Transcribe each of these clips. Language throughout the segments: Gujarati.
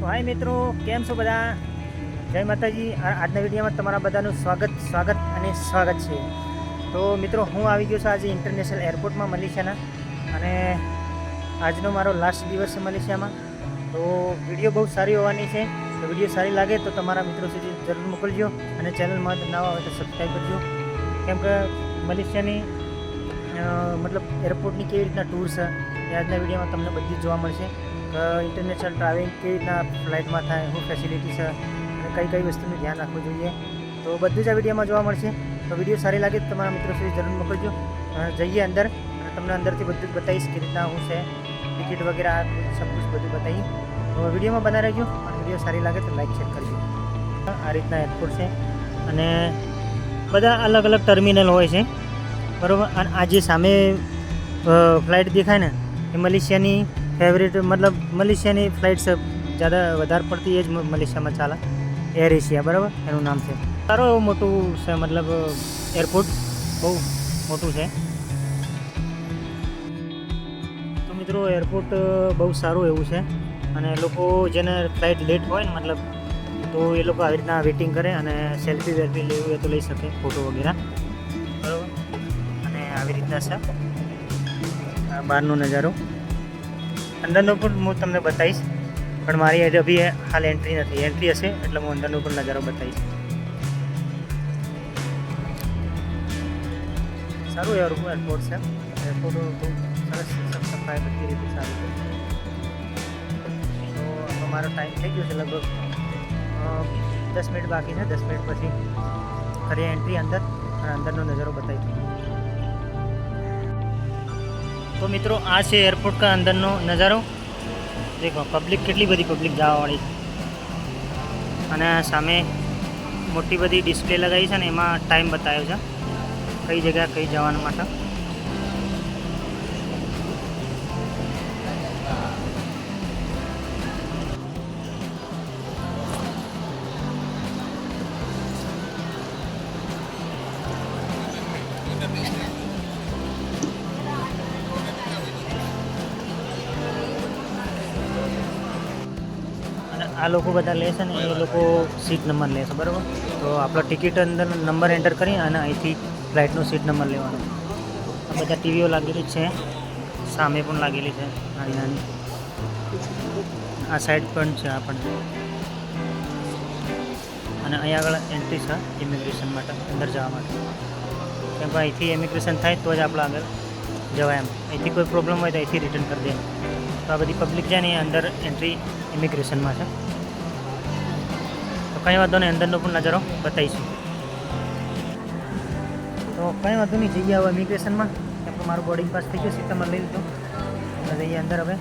હાય મિત્રો, કેમ છો બધા? જય માતાજી. આજના વિડીયોમાં તમારા બધાનું સ્વાગત સ્વાગત અને સ્વાગત છે. તો મિત્રો, હું આવી ગયો છું આજે ઇન્ટરનેશનલ એરપોર્ટમાં મલેશિયાના અને આજનો મારો લાસ્ટ દિવસ છે મલેશિયામાં. તો વીડિયો બહુ સારી હોવાની છે. તો વીડિયો સારી લાગે તો તમારા મિત્રો સુધી જરૂર મોકલજો અને ચેનલમાં ના આવે તો સબસ્ક્રાઈબ કરજો. કેમ કે મલેશિયાની મતલબ એરપોર્ટની કેવી રીતના ટૂર છે એ આજના વિડીયોમાં તમને બધી જોવા મળશે. ઇન્ટરનેશનલ ટ્રાવેલિંગ રીતના ફ્લાઇટમાં થાય, શું ફેસિલિટી છે, અને કઈ કઈ વસ્તુનું ધ્યાન રાખવું જોઈએ. તો બધું જ આ વિડીયોમાં જોવા મળશે. તો વીડિયો સારી લાગે તો તમારા મિત્રો સુધી જરૂર મોકલજો. જઈએ અંદર. અને તમને અંદરથી બધું જ બતાવીશ કે રીતના શું છે ટિકિટ વગેરે, આ સબ કુછ બધું બતાવી. તો વિડીયોમાં બના રહેજો. અને વીડિયો સારી લાગે તો લાઈક શેર કરજો. આ રીતના એરપોર્ટ છે. અને બધા અલગ અલગ ટર્મિનલ હોય છે. બરાબર? અને આ જે સામે ફ્લાઇટ દેખાય ને, એ મલેશિયાની ફેવરેટ મતલબ મલેશિયાની ફ્લાઇટ છે જ્યાદા વધારે પડતી એ જ મલેશિયામાં ચાલે. એર એશિયા બરાબર? એનું નામ છે. સારો એવું મોટું છે, મતલબ એરપોર્ટ બહુ મોટું છે. તો મિત્રો એરપોર્ટ બહુ સારું એવું છે. અને લોકો જેને ફ્લાઇટ લેટ હોય ને, મતલબ, તો એ લોકો આવી રીતના વેઇટિંગ કરે અને સેલ્ફી વેલ્ફી લેવું હોય તો લઈ શકે ફોટો વગેરે. બરાબર? અને આવી રીતના છે. આ બહારનો નજારો. અંદરનો પણ હું તમને બતાવીશ. પણ મારી આજે અભી હાલ એન્ટ્રી નથી. એન્ટ્રી હશે એટલે હું અંદરનો પણ નજારો બતાવીશ. સારું એવું એરપોર્ટ છે. એરપોર્ટ સરસ સાફ સફાઈ બધી રીતે સારી છે તો હવે મારો ટાઈમ થઈ ગયો છે લગભગ દસ મિનિટ બાકી છે. દસ મિનિટ પછી ફરી એન્ટ્રી અંદર અને અંદરનો નજારો બતાવી તો મિત્રો, આ છે એરપોર્ટ કા અંદરનો નજારો. દેખો પબ્લિક કેટલી બધી પબ્લિક જવાવાળી છે. અને સામે મોટી બધી ડિસ્પ્લે લગાવી છે ને, એમાં ટાઈમ બતાવ્યો છે. કઈ જગ્યા, કઈ જવાના માટે. આ લોકો બધા લેશે ને, એ લોકો સીટ નંબર લેશે બરાબર? તો આપણો ટિકિટ અંદર નંબર એન્ટર કરી અને અહીંથી ફ્લાઇટનો સીટ નંબર લેવાનો. આ બધા ટીવીઓ લાગેલી છે, સામે પણ લાગેલી છે, નાની નાની. આ સાઈડ પણ છે, આ પણ અને અહીંયા આગળ એન્ટ્રી છે ઇમિગ્રેશન માટે, અંદર જવા માટે. કેમ કે અહીંથી ઇમિગ્રેશન થાય તો જ આપણે આગળ જવાય એમ. અહીંથી કોઈ પ્રોબ્લેમ હોય તો અહીંથી રિટર્ન કરી દે તો આ બધી પબ્લિક છે ને અંદર એન્ટ્રી ઇમિગ્રેશનમાં છે. તો કંઈ વાંધો નહીં, અંદરનો પણ નજારો બતાવીશું. તો કંઈ વાંધો નહીં જઈએ હવે ઇમિગ્રેશનમાં કેમ કે મારું બોર્ડિંગ પાસ થઈ ગયું તમે લઈ લીધું. હવે જઈએ અંદર હવે.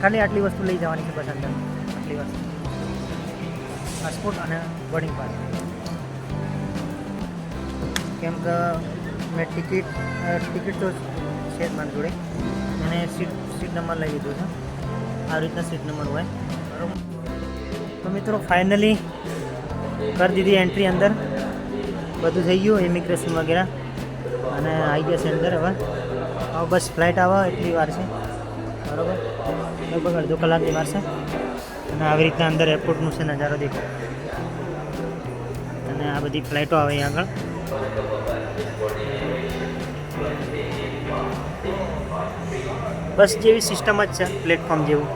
ખાલી આટલી વસ્તુ લઈ જવાની છે બસ અંદર. આટલી વસ્તુ. પાસપોર્ટ અને બોર્ડિંગ પાસ કેમ કે મેં ટિકિટ ટિકિટ તો છે મારી જોડે. એને સીટ સીટ નંબર લઈ લીધો છે. આવી રીતના સીટ નંબર હોય. બરાબર તો મિત્રો ફાઇનલી કરી દીધી એન્ટ્રી અંદર. બધું થઈ ગયું ઇમિગ્રેશન વગેરે. અને આવી ગયા છે અંદર હવે. હવે બસ ફ્લાઇટ આવે, એટલી વાર છે. બરાબર? લગભગ અડધો કલાકની વાર છે. અને આવી રીતના અંદર એરપોર્ટનું છે, નજારો દેખાય અને આ બધી ફ્લાઇટો આવે અહીં આગળ. બસ જેવી સિસ્ટમ જ છે પ્લેટફોર્મ જેવું.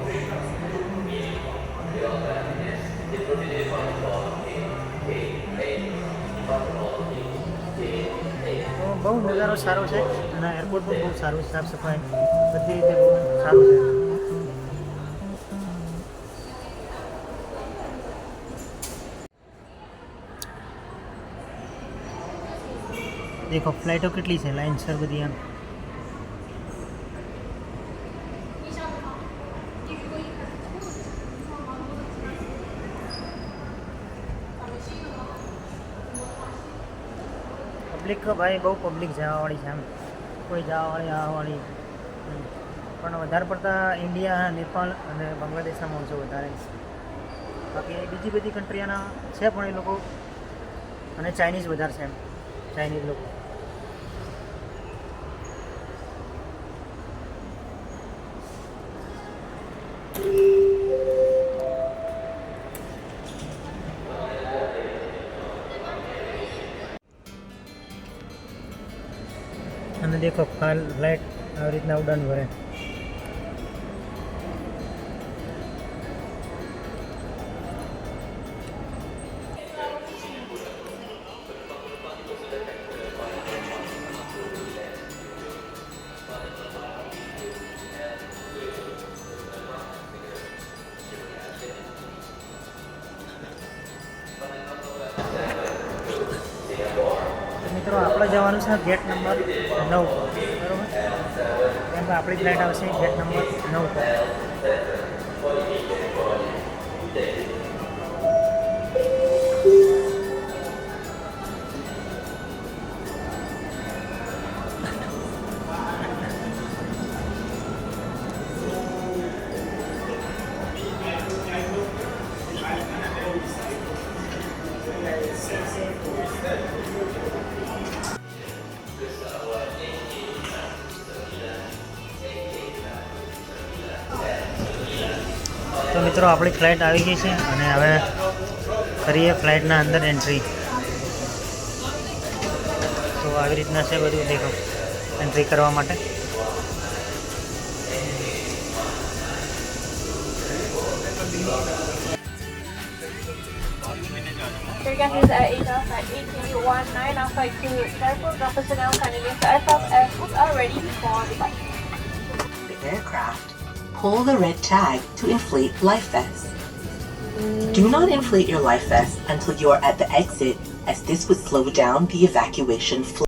બહુ નજારો સારો છે અને એરપોર્ટ પણ બહુ સારું સાફ સફાઈ બધી રીતે બહુ સારું છે. દેખો ફ્લાઇટો કેટલી છે લાઇન સર બધી એમ પબ્લિક ભાઈ, બહુ પબ્લિક જવાવાળી છે એમ. કોઈ જવાવાળી, આવવાવાળી. પણ વધારે પડતા ઇન્ડિયા નેપાળ અને બાંગ્લાદેશના માણસો વધારે બાકી બીજી બધી કન્ટ્રીના છે પણ એ લોકો. અને ચાઇનીઝ વધારે છે એમ. ચાઇનીઝ લોકો. દેખો ફાલ ફ્લાઇટ આવી રીતના ઉડાન ભરે. જવાનું છે ગેટ નંબર નવ બરાબર? કેમ કે આપણી ફ્લાઇટ આવશે ગેટ નંબર નવ પર. મિત્રો આપણી ફ્લાઇટ આવી ગઈ છે અને હવે કરીએ ફ્લાઇટના અંદર એન્ટ્રી તો આવી રીતના છે બધું દેખો એન્ટ્રી કરવા માટે Again, is at 8 off at 1819 off by to airport. All personnel kindly leave the aircraft airport are ready for departure. the aircraft, pull the red tag to inflate life vests. Do not inflate your life vest until you are at the exit, as this would slow down the evacuation flow.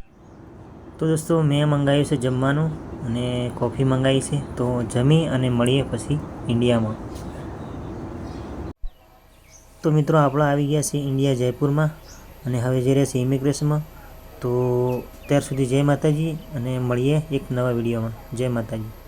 તો દોસ્તો મેં મંગાવ્યું છે જમવાનું અને કોફી મંગાવી છે તો જમી અને મળીએ પછી ઇન્ડિયામાં તો મિત્રો આપણે આવી ગયા છે ઇન્ડિયા જયપુરમાં અને હવે જઈ રહ્યા છે ઇમિગ્રેશનમાં તો ત્યાર સુધી જય માતાજી અને મળીએ એક નવા વિડીયોમાં જય માતાજી